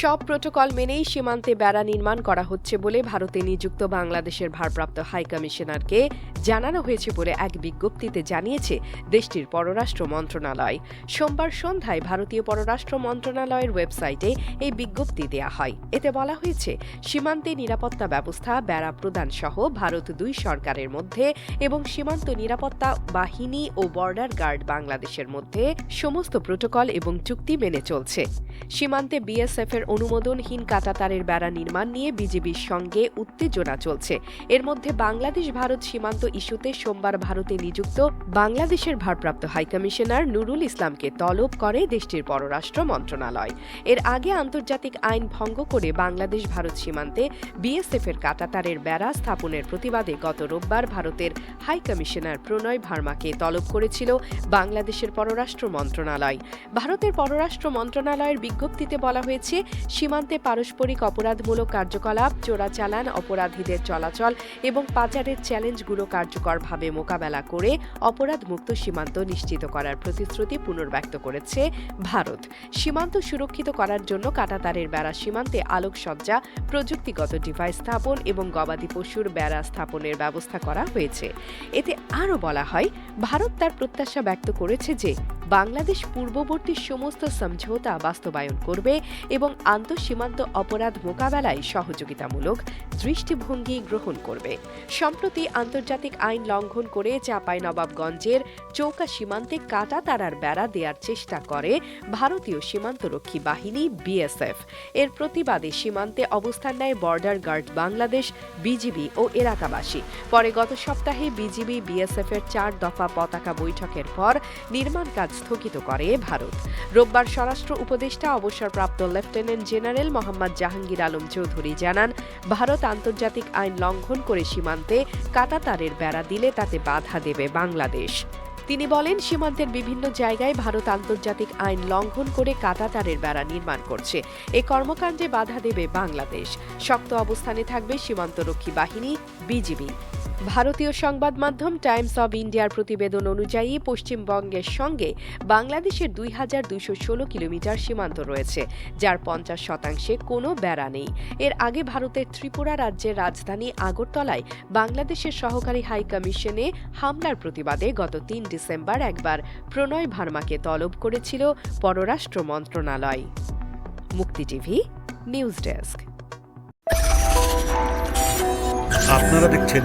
সব প্রোটোকল মেনেই সীমান্তে বেড়া নির্মাণ করা হচ্ছে বলে ভারতে নিযুক্ত বাংলাদেশের ভারপ্রাপ্ত হাই কমিশনারকে জানানো হয়েছে বলে এক বিজ্ঞপ্তিতে জানিয়েছে দেশটির পররাষ্ট্র মন্ত্রণালয়। সোমবার সন্ধ্যায় ভারতীয় পররাষ্ট্র মন্ত্রণালয়ের ওয়েবসাইটে এই বিজ্ঞপ্তি দেয়া হয়। এতে বলা হয়েছে, সীমান্তে নিরাপত্তা ব্যবস্থা, বেড়া প্রদান সহ ভারত দুই সরকারের মধ্যে এবং সীমান্ত নিরাপত্তা বাহিনী ও বর্ডার গার্ড বাংলাদেশের মধ্যে সমস্ত প্রোটোকল এবং চুক্তি মেনে চলছে। সীমান্তে বিএসএফ এর অনুমোদনহীন কাটাতারের বেড়া নির্মাণ নিয়ে বিজেপির সঙ্গে উত্তেজনা চলছে। এর মধ্যে বাংলাদেশ ভারত সীমান্ত ইস্যুতে সোমবার ভারতে নিযুক্ত বাংলাদেশের ভারপ্রাপ্ত হাইকমিশনার নুরুল ইসলামকে তলব করে দেশটির পররাষ্ট্র মন্ত্রণালয়। এর আগে আন্তর্জাতিক আইন ভঙ্গ করে বাংলাদেশ ভারত সীমান্তে বিএসএফ এর কাটাতারের বেড়া স্থাপনের প্রতিবাদে গত রোববার ভারতের হাইকমিশনার প্রণয় ভার্মাকে তলব করেছিল বাংলাদেশের পররাষ্ট্র মন্ত্রণালয়। ভারতের পররাষ্ট্র মন্ত্রণালয়ের বিজ্ঞপ্তিতে বলা হয়েছে সীমান্তে পারস্পরিক অপরাধমূলক কার্যকলাপ, চোরাচালান, অপরাধীদের চলাচল এবং পাচারের চ্যালেঞ্জগুলো কার্যকরভাবে মোকাবেলা করে অপরাধমুক্ত সীমান্ত নিশ্চিত করার প্রতিশ্রুতি পুনর্ব্যক্ত করেছে ভারত। সীমান্ত সুরক্ষিত করার জন্য কাটাতারের বেড়া সীমান্তে আলোকসজ্জা, প্রযুক্তিগত ডিভাইস স্থাপন এবং গবাদি পশুর বেড়া স্থাপনের ব্যবস্থা করা হয়েছে। এতে আরও বলা হয়, ভারত তার প্রত্যাশা ব্যক্ত করেছে যে বাংলাদেশ পূর্ববর্তী সমস্ত সমঝোতা বাস্তবায়ন করবে এবং আন্তঃসীমান্ত অপরাধ মোকাবেলায় সহযোগিতামূলক দৃষ্টিভঙ্গি গ্রহণ করবে। সম্প্রতি আন্তর্জাতিক আইন লঙ্ঘন করে চাপাই নবাবগঞ্জের চৌকা সীমান্তে কাটা তারার বেড়া দেওয়ার চেষ্টা করে ভারতীয় সীমান্তরক্ষী বাহিনী বিএসএফ। এর প্রতিবাদে সীমান্তে অবস্থান নেয় বর্ডার গার্ড বাংলাদেশ, বিজিবি ও এলাকাবাসী। পরে গত সপ্তাহে বিজিবি, বিএসএফ এর চার দফা পতাকা বৈঠকের পর নির্মাণ কাজ স্থগিত করে ভারত। রোববার স্বরাষ্ট্র উপদেষ্টা, অবসরপ্রাপ্ত লেফটেন্যান্ট জেনারেল মোহাম্মদ জাহাঙ্গীর আলম চৌধুরী জানান, ভারত আন্তর্জাতিক আইন লঙ্ঘন করে সীমান্তে কাটাতারের বেড়া দিলে তাতে বাধা দেবে বাংলাদেশ। তিনি বলেন, সীমান্তের বিভিন্ন জায়গায় ভারত আন্তর্জাতিক আইন লঙ্ঘন করে কাটাতারের বেড়া নির্মাণ করছে। এ কর্মকাণ্ডে বাধা দেবে বাংলাদেশ। শক্ত অবস্থানে থাকবে সীমান্তরক্ষী বাহিনী, বিজিবি। ভারতীয় সংবাদ মাধ্যম টাইমস অব ইন্ডিয়ার প্রতিবেদন অনুযায়ী পশ্চিমবঙ্গের সঙ্গে বাংলাদেশের দুই হাজার দুইশো ষোলো কিলোমিটার সীমান্ত রয়েছে, যার পঞ্চাশ শতাংশে কোনো বেড়া নেই। এর আগে ভারতের ত্রিপুরা রাজ্যের রাজধানী আগরতলায় বাংলাদেশের সহকারী হাই কমিশনে হামলার প্রতিবাদে গত তিন ডিসেম্বর একবার প্রণয় ভার্মাকে তলব করেছিল পররাষ্ট্র মন্ত্রণালয়। মুক্তি টিভি, নিউজ ডেস্ক। আপনারা দেখছেন